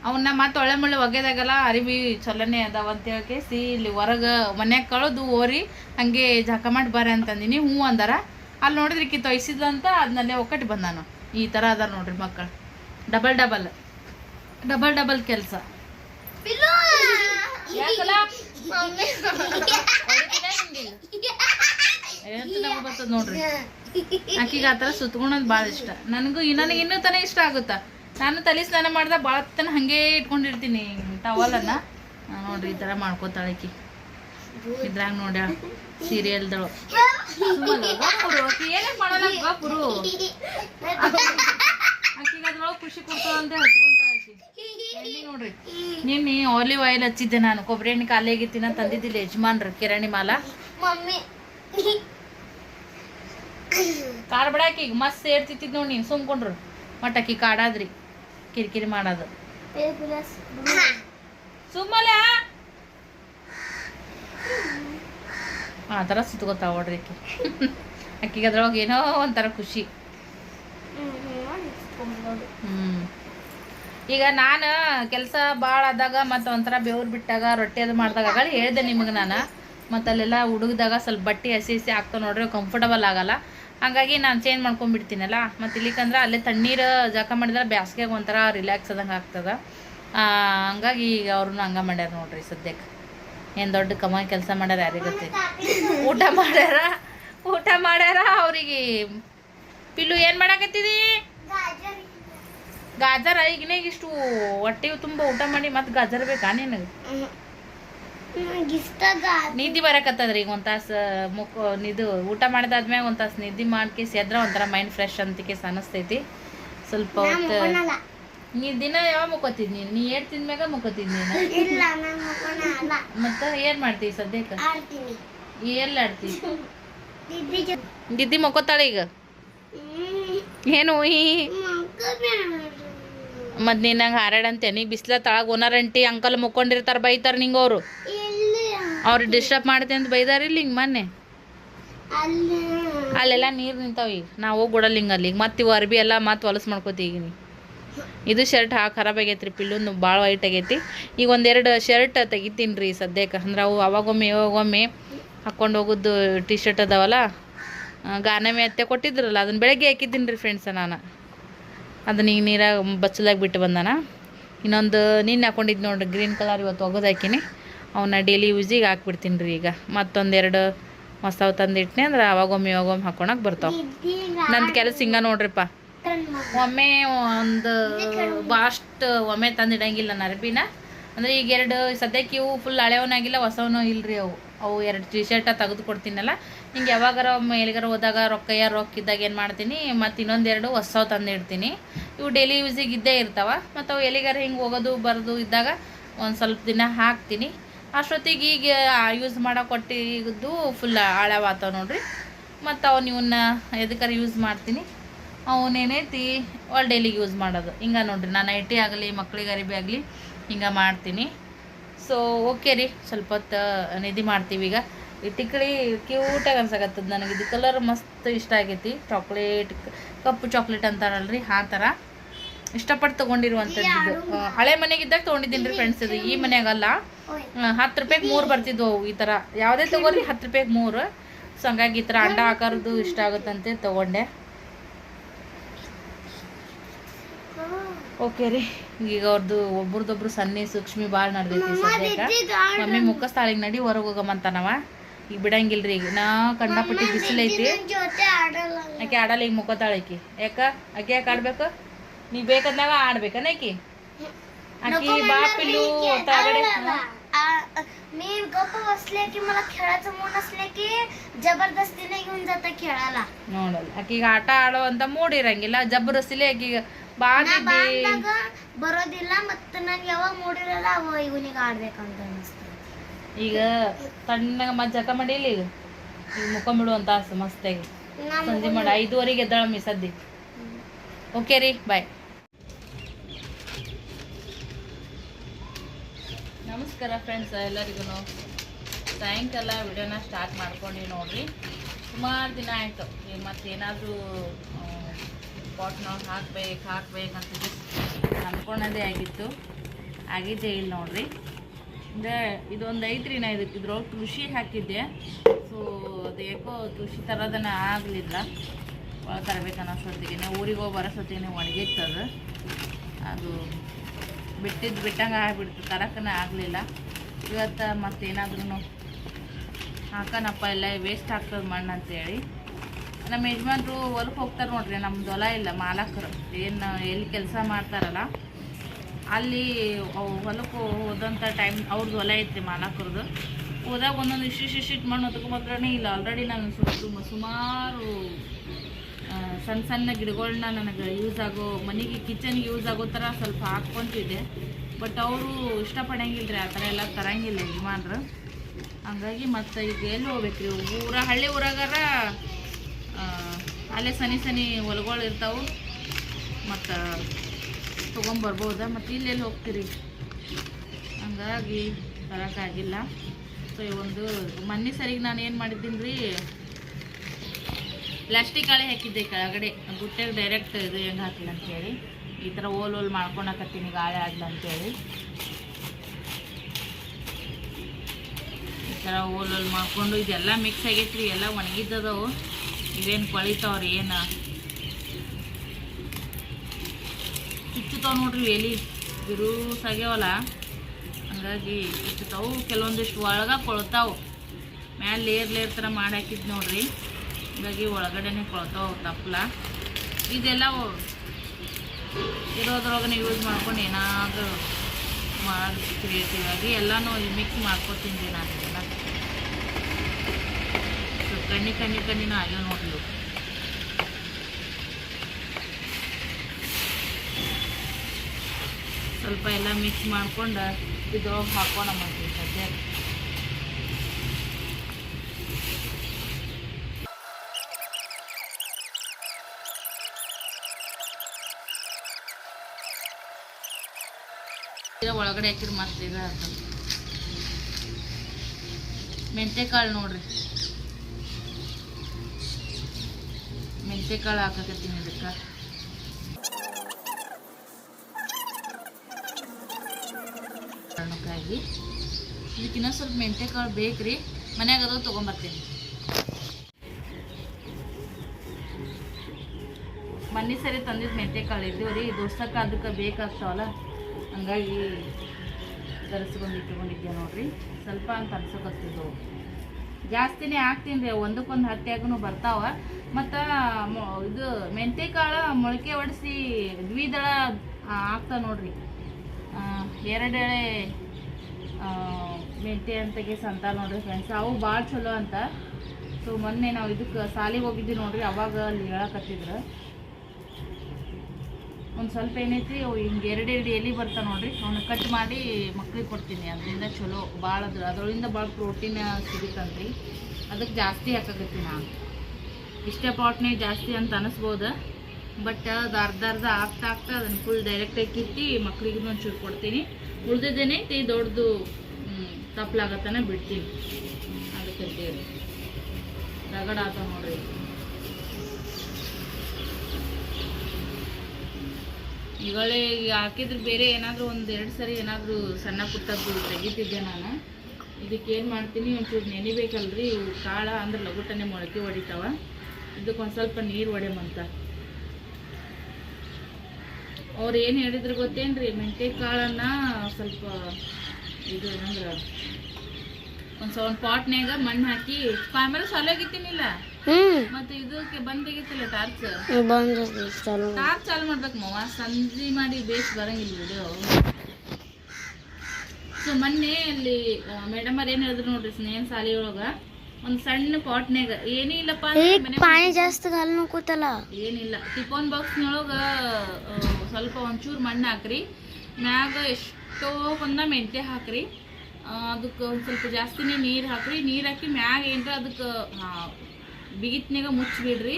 ಅವನ್ನ ಮತ್ತೆ ಒಳ್ಳೆ ಮುಳ್ಳೆ ಒಗೆದಾಗಲ್ಲ ಅರಿಬಿ ಚಲೋನೆ ಅದಾವ ಅಂತ ಹೇಳಿ ಇಲ್ಲಿ ಹೊರಗೆ ಮನ್ಯಾಗ ಕಳೋದು ಓರಿ ಹಂಗೆ ಜಕ ಮಾಡಿ ಬರ್ರಿ ಅಂತಂದಿನಿ, ಹ್ಞೂ ಅಂದಾರ. ಅಲ್ಲಿ ನೋಡಿದ್ರಿ ಕಿ ತೊಯ್ಸಿದ್ಲು ಅಂತ ಅದನ್ನಲ್ಲೇ ಒಕ್ಕಟ್ಟು ಬಂದಾನು. ಈ ಥರ ಅದಾರ ನೋಡ್ರಿ ಮಕ್ಕಳು. ಡಬಲ್ ಡಬಲ್ ಡಬಲ್ ಡಬಲ್ ಕೆಲಸ. ನೋಡ್ರಿ. ಆಕಿಗೆ ಆ ಥರ ಸುತ್ಕೊಳೋದು ಭಾಳ ಇಷ್ಟ. ನನಗೂ ನನಗೆ ಇನ್ನೂ ತನ ಇಷ್ಟ ಆಗುತ್ತಾ. ನಾನು ತಲೆ ಸ್ನಾನ ಮಾಡ್ದೆ ಭಾಳ ತನ ಹಾಗೆ ಇಟ್ಕೊಂಡಿರ್ತೀನಿ ಟವಲ್ ಅನ್ನ. ನೋಡ್ರಿ ಈ ಥರ ಮಾಡ್ಕೋತಾಳೆ ಆಕಿ ಇದ್ರಾಗ ನೋಡ ಸೀರಿಯಲ್ದಳು. ಏನೇ ಮಾಡಲ್ಲ ಗಪ್ಪರು ಆಕಿಗೆ ಅದ್ರೊಳಗೆ ಖುಷಿ ಅಂತ ನೋಡ್ರಿ. ನಿನ್ನೆ ಆಲಿವ್ ಆಯಿಲ್ ಹಚ್ಚಿದ್ದೆ ನಾನು. ಕೊಬ್ಬರಿ ಎಣ್ಣೆ ಖಾಲಿ ಆಗಿತ್ತಿನ ತಂದಿದ್ದಿಲ್ಲ ಯಜಮಾನ್ರು ಕಿರಾಣಿ ಮಾಲ. ಕಾಡ್ ಬಿಡಾಕಿ ಮಸ್ತ್ ಸೇರ್ತಿತ್ತಿದ್ ನೋಡಿ ನೀನು. ಸುಮ್ಕೊಂಡ್ರು. ಮಟ್ಟ ಆಕಿ ಕಾಡಾದ್ರಿ. ಕಿರಿಕಿರಿ ಮಾಡೋದು. ಸುಮ್ಮಲ ಆ ಥರ ಸುತ್ಕೋತಾವ ನೋಡ್ರಿ ಆಕೆ ಆಕೆಗೆ ಅದ್ರೊಳಗೆ ಏನೋ ಒಂಥರ ಖುಷಿ. ಹ್ಮ್. ಈಗ ನಾನು ಕೆಲಸ ಭಾಳ ಆದಾಗ ಮತ್ತು ಒಂಥರ ಬೆವ್ರು ಬಿಟ್ಟಾಗ ರೊಟ್ಟಿ ಅದು ಮಾಡಿದಾಗ ಆಗಲ್ಲ, ಹೇಳ್ದೆ ನಿಮಗೆ ನಾನು. ಮತ್ತು ಅಲ್ಲೆಲ್ಲ ಹುಡುಗ್ದಾಗ ಸ್ವಲ್ಪ ಬಟ್ಟೆ ಹಸಿ ಹಸಿ ಹಾಕ್ತಾವೆ ನೋಡ್ರಿ ಕಂಫರ್ಟಬಲ್ ಆಗಲ್ಲ. ಹಾಗಾಗಿ ನಾನು ಚೇಂಜ್ ಮಾಡ್ಕೊಂಡ್ಬಿಡ್ತೀನಲ್ಲ ಮತ್ತು ಇಲ್ಲಿಕಂದ್ರೆ ಅಲ್ಲೇ ತಣ್ಣೀರು ಜಳಕ ಮಾಡಿದ್ರೆ ಬ್ಯಾಸ್ಗೆಗೆ ಒಂಥರ ರಿಲ್ಯಾಕ್ಸ್ ಆದಂಗೆ ಆಗ್ತದೆ. ಹಂಗಾಗಿ ಈಗ ಅವ್ರನ್ನ ಹಂಗೆ ಮಾಡ್ಯಾರ ನೋಡ್ರಿ ಸದ್ಯಕ್ಕೆ ಏನು ದೊಡ್ಡ ಕಮ ಕೆಲಸ ಮಾಡ್ಯಾರ ಯಾರಿಗೆ ಗೊತ್ತೈತಿ ಊಟ ಮಾಡ್ಯಾರ? ಊಟ ಮಾಡ್ಯಾರ ಅವ್ರಿಗೆ. ಪಿಲ್ಲು ಏನು ಮಾಡಾಕತ್ತಿದಿ? ಗಾಜರ. ಈಗಿನ ಇಷ್ಟು ಹೊಟ್ಟೆ ತುಂಬ ಊಟ ಮಾಡಿ ಮತ್ತೆ ಗಾಜರ್ ಬೇಕಾ ನಿನಗೆ? ನಿದ್ದಿ ಬರಕತ್ತದ್ರಿ ಈಗ ಒಂದು ತಾಸು ಮುಕ್ ಇದು ಊಟ ಮಾಡಿದಾದ್ಮ್ಯಾಗ ಒಂದು ತಾಸು ನಿದ್ದೆ ಮಾಡ್ಕೇಸಿ ಎದ್ರ ಒಂಥರ ಮೈಂಡ್ ಫ್ರೆಶ್ ಅಂತಿಕೆ ಅನಿಸ್ತೈತಿ. ಸ್ವಲ್ಪ ಹೊತ್ತು ನೀ ದಿನ ಯಾವಾಗ ಮುಕ್ಕೋತಿದ್ ನೀನು ನೀ ಏಟ್ ತಿಂದ್ಮ್ಯಾಗ ಮುಕ್ಕೋತಿದ್ ನೀನು ಇಲ್ಲ ನಾನು ಅಲ್ಲ. ಮತ್ತೆ ಏನು ಮಾಡ್ತೀವಿ ಸದ್ಯಕ್ಕೆ? ಆಡ್ತೀನಿ. ಎಲ್ಲಿ ಆಡ್ತಿ? ದಿದ್ದಿ ಜೊ- ದಿದ್ದಿ ಮುಕ್ಕೋತಾಳೆ ಈಗ? ಹ್ಮ್. ಏನು ಮತ್ತು ನೀನು ನಂಗೆ ಹಾರಾಡಂತೆ. ನೀ ಬಿಸ್ಲ ತಳಗ ಓನರಂಟಿ ಅಂಕಲ್ ಮುಕ್ಕೊಂಡಿರ್ತಾರ ಬೈತಾರ ನಿಂಗ ಅವರು. ಅವ್ರು ಅವ್ರಿಗೆ ಡಿಸ್ಟರ್ಬ್ ಮಾಡ್ತೆ ಅಂತ ಬೈದಾರಿಲ್ಲ ಹಿಂಗೆ ಮೊನ್ನೆ? ಅಲ್ಲಿ. ಅಲ್ಲೆಲ್ಲ ನೀರು ನಿಂತಾವ ಈಗ. ನಾವು ಹೋಗಿ ಬಿಡಲ್ಲ ಹಿಂಗೆ ಅಲ್ಲಿ. ಮತ್ತೆ ಇವು ಅರ್ಬಿ ಎಲ್ಲ ಮತ್ತೆ ಹೊಲಸು ಮಾಡ್ಕೋತಿ ಈಗ ನೀ. ಇದು ಶರ್ಟ್ ಹಾ ಖರಾಬ್ ಆಗೈತೆ ರೀ ಭಾಳ ವೈಟ್ ಆಗೈತಿ. ಈಗ ಒಂದೆರಡು ಶರ್ಟ್ ತೆಗಿತೀನಿ ರೀ ಸದ್ಯಕ್ಕೆ ಅಂದ್ರೆ ಅವು ಅವಾಗೊಮ್ಮೆ ಇವಾಗೊಮ್ಮೆ ಹಾಕ್ಕೊಂಡು ಹೋಗೋದು ಟಿ ಶರ್ಟ್ ಅದಾವಲ್ಲ ಗಾನ ಗಾನಮೆ ಅತ್ತೆ ಕೊಟ್ಟಿದ್ರಲ್ಲ ಅದನ್ನ ಬೆಳಗ್ಗೆ ಹಾಕಿದ್ದೀನಿ ರೀ ಫ್ರೆಂಡ್ಸ ನಾನು. ಅದನ್ನ ಈಗ ನೀರಾಗ ಬಚ್ಚಲಾಗಿ ಬಿಟ್ಟು ಬಂದಾನ. ಇನ್ನೊಂದು ನಿನ್ನೆ ಹಾಕೊಂಡಿದ್ದು ನೋಡ್ರಿ ಗ್ರೀನ್ ಕಲರ್ ಇವತ್ತು ಒಗದು ಹಾಕಿನಿ. ಅವನ್ನ ಡೈಲಿ ಯೂಸಿಗೆ ಹಾಕ್ಬಿಡ್ತೀನಿ ರೀ ಈಗ. ಮತ್ತೊಂದೆರಡು ಹೊಸವು ತಂದಿಟ್ನೆ ಅಂದ್ರೆ ಅವಾಗೊಮ್ಮೆ ಇವಾಗೊಮ್ಮೆ ಹಾಕೊಳಕ್ಕೆ ಬರ್ತಾವೆ. ನಂದು ಕೆಲಸ ಹಿಂಗ ನೋಡ್ರಿಪ್ಪ ಒಮ್ಮೆ ಒಂದು ಬಾಸ್ಟ್ ಒಮ್ಮೆ ತಂದಿಡಂಗಿಲ್ಲ ನರಬಿನ ಅಂದ್ರೆ ಈಗ ಎರಡು, ಸದ್ಯಕ್ಕೆ ಇವು ಫುಲ್ ಹಳೆವನಾಗಿಲ್ಲ ಹೊಸವನು ಇಲ್ರಿ ಅವು. ಅವು ಎರಡು ಟಿ ಶರ್ಟ ತೆಗೆದು ಕೊಡ್ತೀನಲ್ಲ ಹಿಂಗೆ ಯಾವಾಗಾರ ಒಮ್ಮೆ ಎಲ್ಲಿಗಾರ ಹೋದಾಗ ರೊಕ್ಕ ಯಾರು ರೊಕ್ಕ ಇದ್ದಾಗ ಏನು ಮಾಡ್ತೀನಿ, ಮತ್ತು ಇನ್ನೊಂದೆರಡು ಹೊಸವು ತಂದಿಡ್ತೀನಿ. ಇವು ಡೈಲಿ ಯೂಸಿಗೆ ಇದ್ದೇ ಇರ್ತಾವ. ಮತ್ತು ಅವು ಎಲ್ಲಿಗಾರ ಹಿಂಗೆ ಹೋಗೋದು, ಬರೋದು ಇದ್ದಾಗ ಒಂದು ಸ್ವಲ್ಪ ದಿನ ಹಾಕ್ತೀನಿ. ಅಷ್ಟೊತ್ತಿಗೆ ಈಗ ಯೂಸ್ ಮಾಡೋ ಕೊಟ್ಟಿದ್ದು ಫುಲ್ ಹಳವಾತಾವ ನೋಡ್ರಿ. ಮತ್ತು ಅವನ್ನ ಇವನ್ನ ಎದಕ್ಕಾರ ಯೂಸ್ ಮಾಡ್ತೀನಿ. ಅವನೇನೈತಿ? ಒಳ್ಳೆ ಡೈಲಿಗೆ ಯೂಸ್ ಮಾಡೋದು. ಹಿಂಗೆ ನೋಡ್ರಿ ನಾನು ಐಟಿ ಆಗಲಿ ಮಕ್ಳಿಗೆ ಅರಿಬಿ ಆಗಲಿ ಹಿಂಗೆ ಮಾಡ್ತೀನಿ. ಸೊ ಓಕೆ ರೀ ಸ್ವಲ್ಪ ಹೊತ್ತು ನಿಧಿ ಮಾಡ್ತೀವಿ ಈಗ. ಈ ಟಿಕ್ಳಿ ಕ್ಯೂಟಾಗಿ ಅನ್ಸಕತ್ತದ ನನಗೆ. ಇದು ಕಲರ್ ಮಸ್ತ್ ಇಷ್ಟ ಆಗೈತಿ. ಚಾಕ್ಲೇಟ್ ಕಪ್ಪು ಚಾಕ್ಲೇಟ್ ಅಂತಾರಲ್ರಿ ಆ ಥರ ಇಷ್ಟಪಟ್ಟು ತೊಗೊಂಡಿರುವಂಥದ್ದು ಹಳೆ ಮನೆಗಿದ್ದಾಗ ತೊಗೊಂಡಿದ್ದೀನಿ ರೀ ಫ್ರೆಂಡ್ಸ್ ಇದು. ಈ ಮನೆಯಾಗಲ್ಲ ಹತ್ತು ರೂಪಾಯಿಗೆ ಮೂರು ಬರ್ತಿದ್ವು ಈ ಥರ ಯಾವುದೇ ತೊಗೊಳ್ರಿ ಹತ್ತು ರೂಪಾಯಿಗೆ ಮೂರು. ಸೊ ಹಂಗಾಗಿ ಈ ಥರ ಅಂಡ ಆಕಾರದ್ದು ಇಷ್ಟ ಆಗುತ್ತಂತೆ ತೊಗೊಂಡೆ. ಓಕೆ ರೀ ಈಗ ಅವ್ರದ್ದು ಒಬ್ರದೊಬ್ರು ಸನ್ನಿ ಸೂಕ್ಷ್ಮಿ ಭಾಳ ನಡೆದೈತಿ ಸದ್ಯಕ್ಕೆ ಮಮ್ಮಿ ಮುಖಸ್ಥಾಳಿಗೆ ನಡಿ ಹೊರಗೆ ಹೋಗಮಂತಾನವ ಈಗ ಬಿಡಂಗಿಲ್ರಿ ಈಗ ನಾ ಕಂಡಪಟ್ಟಿ ಬಿಸಿಲೈತಿ ಜೊತೆ ಆಡಲ್ಲ ಆಕೆ ಆಡಲ್ಲ ಈಗ ಮುಖತಾಳ ಆಕಿ ಯಾಕ ಆಕೆ ಯಾಕೆ ಆಡ್ಬೇಕು ನೀ ಬೇಕಂದಾಗ ಆಡ್ಬೇಕನ ಆಕಿ आकी बापिलू तागडे मी गप्प बसले की मला खेळाचं मन असले की जबरदस्तीने घेऊन जाता खेळाला ನೋಡಲ್ಲ ಆಕಿಗೆ ಆಟ ಆಡೋ ಅಂತ ಮೂಡ್ ಇರಂಗಿಲ್ಲ ಜಬರ್ದಸ್ತಿಲೆ ಆಕಿಗೆ ಬಾ ನಾ ಬಾ ದಿದ್ದಿ ಅಂದಾಗ ಬರೋದಿಲ್ಲ ಮತ್ತೆ ನಂಗೆ ಯಾವಾಗ ಮೂಡಿರಲ್ಲ ಅವ ಇವನಿಗೆ ಆಡ್ಬೇಕಂತ ಅನಿಸ್ತದೆ ಈಗ ತಣ್ಣಗ ಮತ್ ಜಕ ಮಾಡಿಲ್ಲ ಈಗ. ಈಗ ಮುಖಂಬಿಡು ಅಂತ ಆಸೆ ಮಸ್ತಾಗಿ ಸಂಜೆ ಮಾಡಿ ಐದುವರೆಗೆ ಎದ್ದಾಳಮ್ಮಿ ಸದ್ದಿ ಓಕೆ ರೀ ಬಾಯ್ ನಮಸ್ಕಾರ ಫ್ರೆಂಡ್ಸ್ ಎಲ್ಲರಿಗೂ. ಸಾಯಂಕಾಲ ವಿಡಿಯೋನ ಸ್ಟಾರ್ಟ್ ಮಾಡ್ಕೊಂಡಿ ನೋಡ್ರಿ. ಸುಮಾರು ದಿನ ಆಯಿತು. ಮತ್ತು ಏನಾದರೂ ಪಾಟ್ನೊಳಗೆ ಹಾಕ್ಬೇಕು ಹಾಕ್ಬೇಕು ಅಂತ ಅಂದ್ಕೊಳ್ಳೋದೇ ಆಗಿತ್ತು. ಆಗಿದ್ದೇ ಇಲ್ಲ ನೋಡ್ರಿ. ಅಂದರೆ ಇದೊಂದು ಐತ್ರಿ ನಾ ಇದಕ್ಕೆ ಇದ್ರೊಳಗೆ ತುಳಸಿ ಹಾಕಿದ್ದೆ. ಸೊ ಅದು ಯಾಕೋ ತುಳಸಿ ತರೋದನ್ನ ಆಗಲಿಲ್ಲ. ಒಳಗೆ ತರಬೇಕನ್ನೋ ಅಷ್ಟೊತ್ತಿಗೆ ಊರಿಗೆ ಹೋಗಿ ಬರೋಷ್ಟೊತ್ತಿಗೆ ಒಣಗಿತ್ತದು ಅದು. ಬಿಟ್ಟಿದ್ದು ಬಿಟ್ಟಂಗೆ ಆಗಿಬಿಡ್ತು. ತರಕನ ಆಗಲಿಲ್ಲ. ಇವತ್ತು ಮತ್ತೇನಾದ್ರೂ ಹಾಕನಪ್ಪ, ಎಲ್ಲ ವೇಸ್ಟ್ ಆಗ್ತದೆ ಮಣ್ಣು ಅಂತೇಳಿ ನಮ್ಮ ಯಜಮಾನ್ರು ಹೊಲಕ್ಕೆ ಹೋಗ್ತಾರೆ ನೋಡ್ರಿ, ನಮ್ದು ಹೊಲ ಇಲ್ಲ, ಮಾಲಕರು. ಏನು, ಎಲ್ಲಿ ಕೆಲಸ ಮಾಡ್ತಾರಲ್ಲ, ಅಲ್ಲಿ ಹೊಲಕ್ಕೆ ಹೋದಂಥ ಟೈಮ್ ಅವ್ರದ್ದು ಹೊಲ ಐತ್ರಿ ಮಾಲಕರದು. ಹೋದಾಗ ಒಂದೊಂದು ಇಷ್ಟು ಇಷ್ಟು ಮಣ್ಣು ಮಾತ್ರನೇ ಇಲ್ಲ ಆಲ್ರೆಡಿ ನಾನು ಸುಮಾರು ಸಣ್ಣ ಸಣ್ಣ ಗಿಡಗಳನ್ನ ನನಗೆ ಯೂಸ್ ಆಗೋ, ಮನೆಗೆ ಕಿಚನ್ಗೆ ಯೂಸ್ ಆಗೋ ಥರ ಸ್ವಲ್ಪ ಹಾಕ್ಕೊತಿದ್ದೆ. ಬಟ್ ಅವರು ಇಷ್ಟಪಡಂಗಿಲ್ಲ ರೀ ಆ ಥರ ಎಲ್ಲ ತರಂಗಿಲ್ಲ ಯಜಮಾನ್ರು. ಹಂಗಾಗಿ ಮತ್ತು ಈಗ ಎಲ್ಲಿ ಹೋಗ್ಬೇಕು ರೀ ಊರ, ಹಳ್ಳಿ ಊರಾಗಾರ ಅಲ್ಲೇ ಸನಿ ಸನಿ ಹೊಲಗಳು ಇರ್ತಾವೆ. ಮತ್ತು ತೊಗೊಂಬರ್ಬೋದಾ. ಮತ್ತು ಇಲ್ಲೆಲ್ಲಿ ಹೋಗ್ತೀರಿ? ಹಂಗಾಗಿ ಬರೋಕ್ಕಾಗಿಲ್ಲ ಸೊ ಈ ಒಂದು ಮೊನ್ನೆ ಸರಿಗೆ ನಾನು ಏನು ಮಾಡಿದ್ದೀನಿ ರೀ ಪ್ಲಾಸ್ಟಿಕ್ ಹಾಳೆ ಹಾಕಿದ್ದೆ ಕೆಳಗಡೆ. ಗುಟ್ಟೆಗೆ ಡೈರೆಕ್ಟ್ ಇದು ಹೆಂಗೆ ಹಾಕಿಲ್ಲ ಅಂತೇಳಿ. ಈ ಥರ ಓಲ್ ಓಲ್ ಮಾಡ್ಕೊಳಕತ್ತೀನಿ ಗಾಳಿ ಆಗ್ಲ ಅಂತೇಳಿ. ಈ ಥರ ಓಲ್ ಓಲ್ ಮಾಡ್ಕೊಂಡು ಇದೆಲ್ಲ ಮಿಕ್ಸ್ ಆಗೈತ್ರಿ. ಎಲ್ಲ ಒಣಗಿದ್ದದವು. ಇವೇನು ಕೊಳಿತಾವ್ರಿ ಏನು? ಚುಚ್ಚುತ್ತಾವ ನೋಡ್ರಿ ಎಲಿ. ಬಿರುಸಾಗ್ಯಾವಲ್ಲ ಹಂಗಾಗಿ ಚುಚ್ಚುತ್ತಾವು ಕೆಲವೊಂದಿಷ್ಟು ಒಳಗ ಕೊಳ್ತಾವು. ಮ್ಯಾಲೆ ಲೇರ್ ಲೇರ್ ಥರ ಮಾಡಿ ಹಾಕಿದ್ ನೋಡ್ರಿ. ಹಂಗಾಗಿ ಒಳಗಡೆನೆ ಕೊಳ್ತಾವ ತಪ್ಪಲ ಇದೆಲ್ಲ ಇರೋದ್ರೊಳಗನೆ ಯೂಸ್ ಮಾಡ್ಕೊಂಡು ಏನಾದರೂ ಮಾಡಿ ಕ್ರಿಯೇಟಿವ್ ಆಗಿ ಎಲ್ಲನೂ ಮಿಕ್ಸ್ ಮಾಡ್ಕೊತೀನಿ ನಾನು. ಕಣ್ಣಿ ಕಣ್ಣಿ, ಕಣ್ಣಿನೂ ಆಗ್ಯಾವ ನೋಡ್ರಿ. ಸ್ವಲ್ಪ ಎಲ್ಲ ಮಿಕ್ಸ್ ಮಾಡ್ಕೊಂಡು ಇದ್ರೊಳಗೆ ಮಾಡ್ತೀವಿ ಸದ್ಯ. ಒಳಗಡೆ ಹಾಕಿದ್ರೆ ಮತ್ತೆ ಇದು ಕಾಳು ನೋಡ್ರಿ. ಮೆಂತೆಕಾಳು ಹಾಕಕತ್ತೀನಿ ಇದಕ್ಕೆ ಕಾರಣಕ್ಕಾಗಿ. ಇದಕ್ಕಿನ್ನ ಸ್ವಲ್ಪ ಮೆಂತೆಕಾಳು ಬೇಕ್ರಿ. ಮನ್ಯಾಗ ಅದು ತೊಗೊಂಬರ್ತೀನಿ. ಮನೆ ಸರಿ ತಂದಿದ್ದು ಮೆಂತೆಕಾಳು ಇದ್ದೀವಿ ರೀ. ದೋಸಕ್ಕೆ ಅದಕ್ಕೆ ಬೇಕಾಗ್ತಾವಲ್ಲ. ಹಂಗಾಗಿ ತರಿಸ್ಕೊಂಡು ಇಟ್ಕೊಂಡಿದ್ದೆ ನೋಡ್ರಿ. ಸ್ವಲ್ಪ ಅಂತ ಅನ್ಸಕತ್ತಿದ್ದವು ಜಾಸ್ತಿನೇ ಹಾಕ್ತೀನಿ ರೀ. ಒಂದಕ್ಕೊಂದು ಹತ್ತಿಯಾಗೂ ಬರ್ತಾವ. ಮತ್ತು ಇದು ಮೆಂತೆ ಕಾಳು ಮೊಳಕೆ ಒಡಿಸಿ ದ್ವಿದಳ ಆಗ್ತಾ ನೋಡ್ರಿ. ಎರಡೆಳೆ ಮೆಂತೆ ಅಂತಗೆ ಸಂತ ನೋಡ್ರಿ ಫ್ರೆಂಡ್ಸ್ ಅವು ಭಾಳ ಚಲೋ ಅಂತ. ಸೊ ಮೊನ್ನೆ ನಾವು ಇದಕ್ಕೆ ಸಾಲಿಗೆ ಹೋಗಿದ್ವಿ ನೋಡ್ರಿ, ಅವಾಗ ಅಲ್ಲಿ ಹೇಳಕತ್ತಿದ್ರು. ಒಂದು ಸ್ವಲ್ಪ ಏನೈತಿ ಅವು ಹಿಂಗೆ ಎರಡು ಎರಡು ಎಲೆ ಬರ್ತಾವೆ ನೋಡ್ರಿ. ಅವನ್ನ ಕಟ್ ಮಾಡಿ ಮಕ್ಳಿಗೆ ಕೊಡ್ತೀನಿ. ಅದರಿಂದ ಚಲೋ ಭಾಳ ಅದ್ರ ಅದರೊಳಗಿಂದ ಭಾಳ ಪ್ರೋಟೀನ್ ಸಿಗುತ್ತಂತ್ರಿ. ಅದಕ್ಕೆ ಜಾಸ್ತಿ ಹಾಕಕತ್ತೀನಿ ನಾನು. ಇಷ್ಟೇ ಪಾಟ್ನೇ ಜಾಸ್ತಿ ಅಂತ ಅನಿಸ್ಬೋದು. ಬಟ್ ಅದು ಅರ್ಧ ಅರ್ಧ ಆಗ್ತಾ ಆಗ್ತಾ ಅದನ್ನು ಫುಲ್ ಡೈರೆಕ್ಟಾಗಿ ಕಿತ್ತಿ ಮಕ್ಳಿಗೂ ಒಂಚೂರು ಕೊಡ್ತೀನಿ. ಉಳ್ದಿದ್ದೇನೈತಿ ದೊಡ್ಡದು ತಪ್ಪಲಾಗತ್ತಾನೆ ಬಿಡ್ತೀನಿ. ಅದಕ್ಕೆ ರಗಡ ಆತ ನೋಡ್ರಿ. ಈಗಳೇ ಹಾಕಿದ್ರೆ ಬೇರೆ ಏನಾದರೂ ಒಂದು ಎರಡು ಸರಿ ಏನಾದರೂ ಸಣ್ಣ ಪುಟ್ಟದ್ದು ತೆಗಿತಿದ್ದೆ ನಾನು. ಇದಕ್ಕೆ ಏನು ಮಾಡ್ತೀನಿ, ಒಂಚೂರು ನೆನಿಬೇಕಲ್ರಿ. ಇವು ಕಾಳ ಅಂದ್ರೆ ಲಗುಟನೆ ಮೊಳಕೆ ಹೊಡಿತಾವ. ಇದಕ್ಕೆ ಒಂದು ಸ್ವಲ್ಪ ನೀರು ಒಡೆಮಂತ ಅವ್ರು ಏನು ಹೇಳಿದ್ರು ಗೊತ್ತೇನ್ರಿ? ಮೆಂತೆ ಕಾಳನ್ನ ಸ್ವಲ್ಪ ಇದು ಏನಂದ್ರೆ ಒಂದು ಒಂದು ಪಾಟ್ನ್ಯಾಗ ಮಣ್ಣು ಹಾಕಿ ಆಮೇಲೆ ಸಾಲಾಗಿತ್ತೀನಿಲ್ಲ ಮತ್ತೆ ಇದಕ್ಕೆ ಬಂದಿಗಿತ್ತಲ್ಲ ಟಾರ್ಚ್. ಟಾರ್ಚ್ ಚಾಲು ಮಾಡ್ಬೇಕು ಮಾವ. ಸಂಜೆ ಮಾಡಿ ಬೇಸ್ ಬರಂಗಿಲ್ಲ ಬಿಡು. ಸೊ ಮೊನ್ನೆ ಅಲ್ಲಿ ಮೇಡಮ್ ಅವ್ರು ಏನು ಹೇಳಿದ್ರು ನೋಡ್ರಿ ಸ್ನೇಹ ಸಾಲಿ ಒಳಗ ಒಂದು ಸಣ್ಣ ಪಾಟ್ನ್ಯಾಗ. ಏನಿಲ್ಲಪ್ಪ ಪಾನಿ ಜಾಸ್ತಿ ಕಾಲು ನೋಕೋತಲ್ಲ ಏನಿಲ್ಲ. ಟಿಫನ್ ಬಾಕ್ಸ್ನೊಳಗ ಸ್ವಲ್ಪ ಒಂಚೂರು ಮಣ್ಣು ಹಾಕ್ರಿ. ಮ್ಯಾಗ ಎಷ್ಟೋ ಬಂದ ಮೆಂತ್ಯ ಹಾಕ್ರಿ. ಅದಕ್ಕೆ ಒಂದು ಸ್ವಲ್ಪ ಜಾಸ್ತಿನೇ ನೀರು ಹಾಕ್ರಿ. ನೀರು ಹಾಕಿ ಮ್ಯಾಗ ಏನರ ಅದಕ್ಕೆ ಬಿಗಿತ್ನಾಗ ಮುಚ್ಚಿಬಿಡ್ರಿ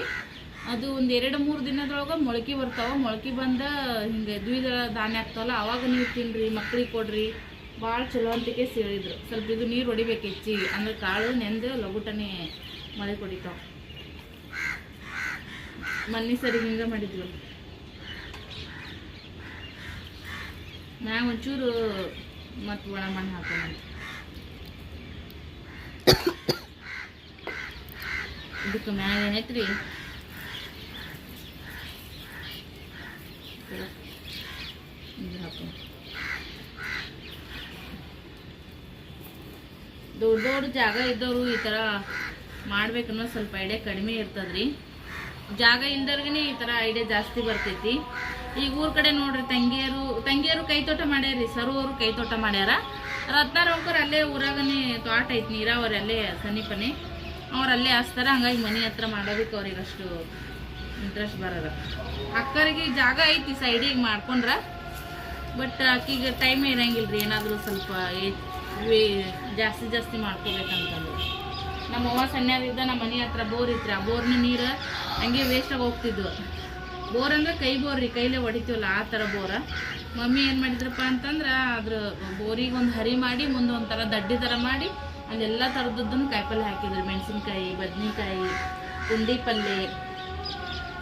ಅದು ಒಂದು ಎರಡು ಮೂರು ದಿನದೊಳಗೆ ಮೊಳಕೆ ಬರ್ತಾವ. ಮೊಳಕೆ ಬಂದ ಹಿಂಗೆ ದ್ವಿದಳ ಧಾನ್ಯ ಆಗ್ತಾವಲ್ಲ ಅವಾಗ ನೀವು ತಿನ್ನಿರಿ ಮಕ್ಳಿಗೆ ಕೊಡ್ರಿ. ಭಾಳ ಚಲೋ ಅಂತಿಕೆ ಸೇಳಿದ್ರು. ಸ್ವಲ್ಪ ಇದು ನೀರು ಹೊಡಿಬೇಕು ಹೆಚ್ಚಿಗೆ ಅಂದ್ರೆ ಕಾಳು ನೆಂದು ಲಗುಟನೆ ಮಳೆ ಕೊಡಿತಾವ ಮನ್ನಿ ಸರಿ ಹಿಂಗೆ ಮಾಡಿದ್ವಿ ಮ್ಯಾಗ ಒಂಚೂರು ಮತ್ತು ಒಣ ಮಣ್ಣು ಹಾಕೋಣ ಇದಕ್ಕೆ ಮ್ಯಾಗ ಏನೈತ್ರಿ ಇದು ಹಾಕೋಣ. ದೊಡ್ಡ ದೊಡ್ಡ ಜಾಗ ಇದ್ದವರು ಈ ಥರ ಮಾಡ್ಬೇಕನ್ನೋ ಸ್ವಲ್ಪ ಐಡಿಯಾ ಕಡಿಮೆ ಇರ್ತದ್ರಿ. ಜಾಗ ಇಲ್ದವ್ರಿಗೆ ಈ ಥರ ಐಡಿಯಾ ಜಾಸ್ತಿ ಬರ್ತೈತಿ. ಈಗ ಊರ ಕಡೆ ನೋಡ್ರಿ ತಂಗಿಯರು ತಂಗಿಯರು ಕೈತೋಟ ಮಾಡ್ಯಾರಿ ಸರು ಅವರು ಕೈ ತೋಟ ಮಾಡ್ಯಾರ. ರತ್ನಾರವ್ಕರ್ ಅಲ್ಲೇ ಊರಾಗನೇ ತೋಟ ಐತಿ, ನೀರಾವರಿ ಅಲ್ಲೇ ಸಮೀಪನೇ. ಅವ್ರು ಅಲ್ಲೇ ಹಚ್ತಾರೆ ಹಂಗಾಗಿ ಮನೆ ಹತ್ರ ಮಾಡೋದಕ್ಕೆ ಅವ್ರಿಗೆ ಅಷ್ಟು ಇಂಟ್ರೆಸ್ಟ್ ಬರೋದ ಅಕ್ಕರಿಗೆ ಜಾಗ ಐತಿ ಸೈಡಿಗೆ ಮಾಡ್ಕೊಂಡ್ರ. ಬಟ್ ಆಕಿಗೆ ಟೈಮ್ ಇರಂಗಿಲ್ಲ ರೀ ಏನಾದರೂ ಸ್ವಲ್ಪ ಏ- ಜಾಸ್ತಿ ಜಾಸ್ತಿ ಮಾಡ್ಕೋಬೇಕಂತಂದ್ರೆ. ನಮ್ಮ ಅವ್ವ ಸಣ್ಣದಿದ್ದ ನಮ್ಮ ಮನೆ ಹತ್ರ ಬೋರ್ ಇತ್ತು ಆ ಬೋರ್ನ ನೀರು ಹಂಗೆ ವೇಸ್ಟಾಗಿ ಹೋಗ್ತಿದ್ವು. ಬೋರ್ ಅಂದ್ರೆ ಕೈ ಬೋರ್ ರೀ, ಕೈಲೇ ಹೊಡಿತೀವಲ್ಲ ಆ ಥರ ಬೋರ. ಮಮ್ಮಿ ಏನು ಮಾಡಿದ್ರಪ್ಪ ಅಂತಂದ್ರೆ ಅದ್ರ ಬೋರಿಗೆ ಒಂದು ಹರಿ ಮಾಡಿ, ಮುಂದೆ ಒಂಥರ ದಡ್ಡಿ ಥರ ಮಾಡಿ, ಅಲ್ಲೆಲ್ಲ ಥರದದ್ದನ್ನು ಕಾಯಿಪಲ್ಲೆ ಹಾಕಿದ್ರು. ಮೆಣಸಿನ್ಕಾಯಿ, ಬದ್ನೆಕಾಯಿ, ಪುಂಡಿ ಪಲ್ಲೆ,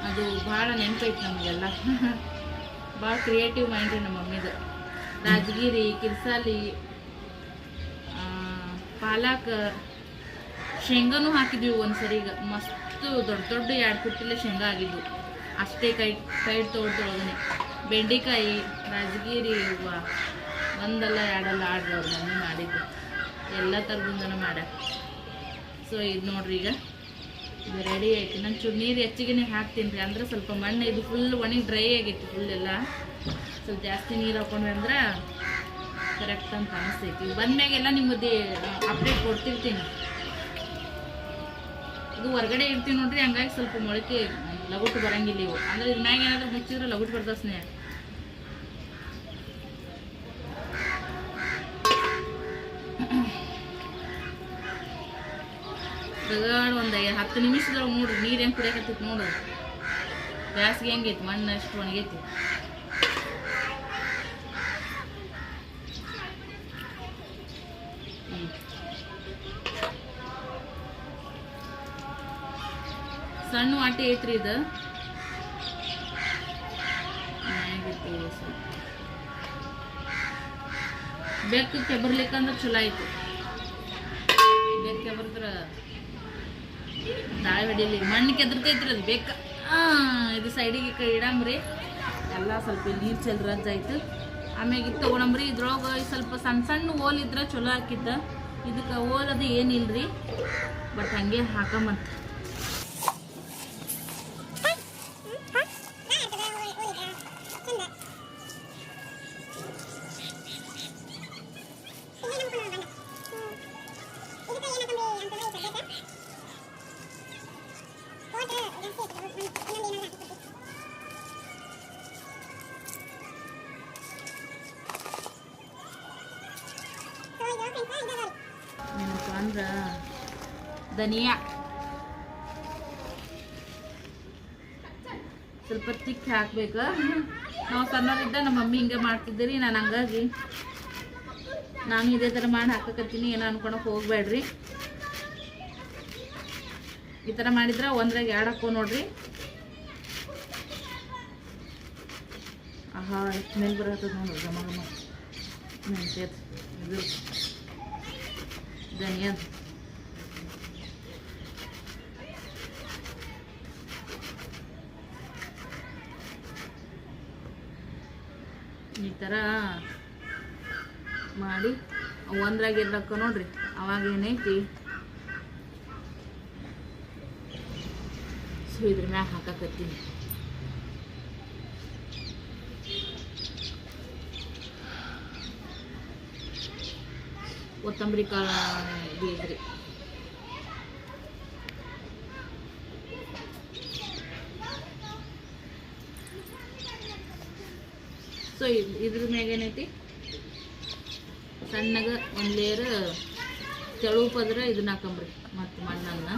ಅದು ಭಾಳ ನೆನಪೈತೆ ನಮಗೆಲ್ಲ. <laughs> ಭಾಳ ಕ್ರಿಯೇಟಿವ್ ಮೈಂಡ್ ರೀ ನಮ್ಮ ಮಮ್ಮಿದು ರಾಜಗಿರಿ, ಕಿರ್ಸಾಲಿ ಪಾಲಕ್, ಶೇಂಗಾನು ಹಾಕಿದ್ವಿ ಒಂದ್ಸರಿ ಈಗ. ಮಸ್ತು ದೊಡ್ಡ ದೊಡ್ಡ ಎರಡು ಕುಟ್ಟಿಲೆ ಶೇಂಗಾ ಆಗಿದ್ವು. ಅಷ್ಟೇ ಕೈ ಕೈ ತೋಟದೊಳಗನೆ ಬೆಂಡೆಕಾಯಿ, ರಾಜಗಿರಿ ಹೂವು ಒಂದಲ್ಲ ಎರಡಲ್ಲ ಆಡ್ರಿ ಮಮ್ಮಿ ಮಾಡಿದ್ದು. ಎಲ್ಲ ಥರದಿಂದನೂ ಮಾಡ್ಯಾರ. ಸೊ ಇದು ನೋಡ್ರಿ ಈಗ. ಇದು ರೆಡಿ ಆಯ್ತು. ನಾನು ಚೂರು ನೀರು ಹೆಚ್ಚಿಗೆ ಹಾಕ್ತೀನಿ ರೀ. ಅಂದ್ರೆ ಸ್ವಲ್ಪ ಮಣ್ಣು, ಇದು ಫುಲ್ ಒಣಗಿ ಡ್ರೈ ಆಗೈತಿ ಫುಲ್ ಎಲ್ಲ. ಸ್ವಲ್ಪ ಜಾಸ್ತಿ ನೀರು ಹಾಕೊಂಡ್ವಿ ಅಂದ್ರೆ ಕರೆಕ್ಟ್ ಅಂತ ಅನಿಸ್ತೈತಿ. ಬಂದ್ಮ್ಯಾಗೆಲ್ಲ ನಿಮ್ಮದು ಅಪ್ಡೇಟ್ ಕೊಡ್ತಿರ್ತೀನಿ. ಇದು ಹೊರಗಡೆ ಇರ್ತೀವಿ ನೋಡ್ರಿ, ಹಂಗಾಗಿ ಸ್ವಲ್ಪ ಮೊಳಕೆ ಲಗುಟ್ ಬರಂಗಿಲ್ಲ ಇವು. ಅಂದ್ರೆ ಇದ್ರ ಮ್ಯಾಗ ಏನಾದರೂ ಮುಚ್ಚಿದ್ರೆ ಲಗುಟ್ ಬರ್ತಾ ಸ್ನೇಹ. ಒಂದು ಹತ್ತು ನಿಮಿಷದೊಳಗೆ ನೋಡ್ರಿ, ನೀರು ಹೆಂಗೆ ಕುಡಿಯಕತ್ತೈತಿ ನೋಡ್ರಿ. ಬ್ಯಾಸ್ಗೆ ಹೆಂಗೈತಿ, ಮಣ್ಣು ಅಷ್ಟು ಒಣಗೈತಿ. ಸಣ್ಣ ವಾಟಿ ಐತ್ರಿ ಇದು. ಬೆಕ್ಕು ಕೆಬರ್ಲಿಕ್ಕಂದ್ರೆ ಚಲೋ ಆಯ್ತು. ಬೆಕ್ಕು ಕೆಬರ್ದ್ರ ದಾಳಿ ಹೊಡಿಲಿ. ಮಣ್ಣು ಕೆದರ್ತೈತ್ರಿ ಅದು ಬೆಕ್ಕ. ಇದು ಸೈಡಿಗೆ ಕೈ ಇಡಂಬ್ರಿ. ಎಲ್ಲ ಸ್ವಲ್ಪ ನೀರು ಚೆಲ್ ರಜ್ ಆಯ್ತು. ಆಮ್ಯಾಗ ಇದು ತೊಗೊಳಂಬ್ರಿ ಇದ್ರೊಳಗೆ ಸ್ವಲ್ಪ ಸಣ್ಣ ಸಣ್ಣ ಓಲ್ ಇದ್ರೆ ಚಲೋ ಹಾಕಿದ್ದ. ಇದಕ್ಕೆ ಓಲ್ ಅದು ರೀ ಬಟ್ ಹಂಗೆ ಹಾಕಮಂತ. ಧನಿಯಾ. ಸ್ವಲ್ಪ ತಿಕ್ಕಿ ಹಾಕ್ಬೇಕು. ನಾವು ಸಣ್ಣವರಿದ್ದ ನಮ್ಮ ಮಮ್ಮಿ ಹಿಂಗೆ ಮಾಡ್ತಿದ್ದೀರಿ ನಾನು ಹಂಗಾಗಿ ನಾನು ಇದೇ ಥರ ಮಾಡಿ ಹಾಕಕತ್ತೀನಿ, ಏನೋ ಅನ್ಕೊಳಕ್ಕೆ ಹೋಗ್ಬೇಡ್ರಿ. ಈ ಥರ ಮಾಡಿದ್ರೆ ಒಂದ್ರಾಗ ಎರಡು ಹಾಕೋ ನೋಡ್ರಿ. ಆಹಾ ಸ್ಮೆಲ್ ಬರತ್ತದ ನೋಡ್ರಿ, ಗಮ ಗಮ. ಈ ಥರ ಮಾಡಿ ಒಂದ್ರಾಗ ಇರ್ಲಕ್ಕ ನೋಡ್ರಿ. ಅವಾಗ ಏನೈತಿ ಸೊ, ಇದ್ರ ಮ್ಯಾಗ ಹಾಕಕತ್ತೀನಿ. ಕೊತ್ತಂಬರಿ ಕಾಳು ಬೀಜ್ರಿ ಸೊ ಇದ್ರ ಮ್ಯಾಗ ಏನೈತಿ? ಸಣ್ಣಗ ಒಂದು ಲೇಯರ್ ತೆಳುಪದ್ರ ಇದನ್ನ ಹಾಕೊಂಬ್ರಿ ಮತ್ತು ಮಣ್ಣನ್ನು.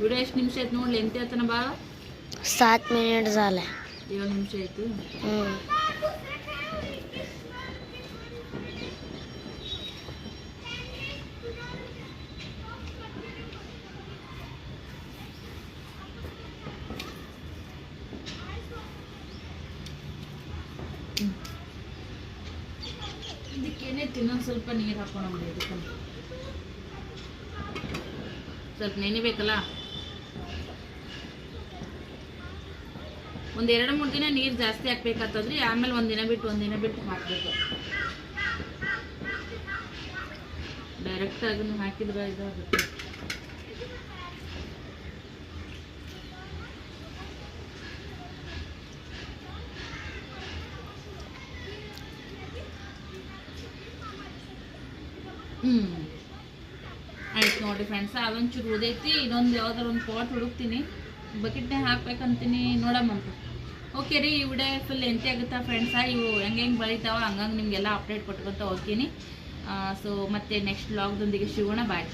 ವಿಡಿಯೋ ಎಷ್ಟು ನಿಮಿಷ ಆಯ್ತು ನೋಡ್ಲಿ ಎಂತ ಆತನ ಭಾಳ ಸಾತ್ ಮಿನಿಟ್ ಜಾಲೆ ಏಳು ನಿಮಿಷ ಆಯ್ತು? ಹ್ಞೂ ಹಾಕೋಣ ಇದಕ್ಕೆ. ಸ್ವಲ್ಪ ನೆನಿಬೇಕಲ್ಲ ಒಂದು ಎರಡು ಮೂರು ದಿನ ನೀರು ಜಾಸ್ತಿ ಹಾಕ್ಬೇಕಾಗ್ತದ್ರಿ ಆಮೇಲೆ ಒಂದಿನ ಬಿಟ್ಟು ಒಂದಿನ ಬಿಟ್ಟು ಹಾಕಬೇಕು. ಡೈರೆಕ್ಟ್ ಆಗಿ ಹಾಕಿದ್ರೆ ಇದಾಗುತ್ತೆ ಹ್ಮ್ ಆಯ್ತು ನೋಡಿ ಫ್ರೆಂಡ್ಸ್ ಅದೊಂಚೂರು ಉದೈತಿ ಇನ್ನೊಂದು ಯಾವ್ದಾರು ಒಂದು ಪಾಟ್ ಹುಡುಕ್ತೀನಿ. ಬಕೆಟ್ನೇ ಹಾಕ್ಬೇಕಂತೀನಿ ನೋಡಮ್ಮಂತ ಓಕೆ ರೀ, ಈ ವಿಡಿಯೋ ಫುಲ್ ಎಂಟಿ ಆಗುತ್ತಾ ಫ್ರೆಂಡ್ಸ ಇವು ಹೆಂಗೆ ಹೆಂಗೆ ಬೆಳಿತಾವ, ಹಂಗಂಗೆ ನಿಮಗೆಲ್ಲ ಅಪ್ಡೇಟ್ ಕೊಟ್ಕೊತ ಹೋಗ್ತೀನಿ. ಸೊ ಮತ್ತೆ ನೆಕ್ಸ್ಟ್ ಬ್ಲಾಗ್ದೊಂದಿಗೆ ಸಿಗೋಣ ಬಾಯ್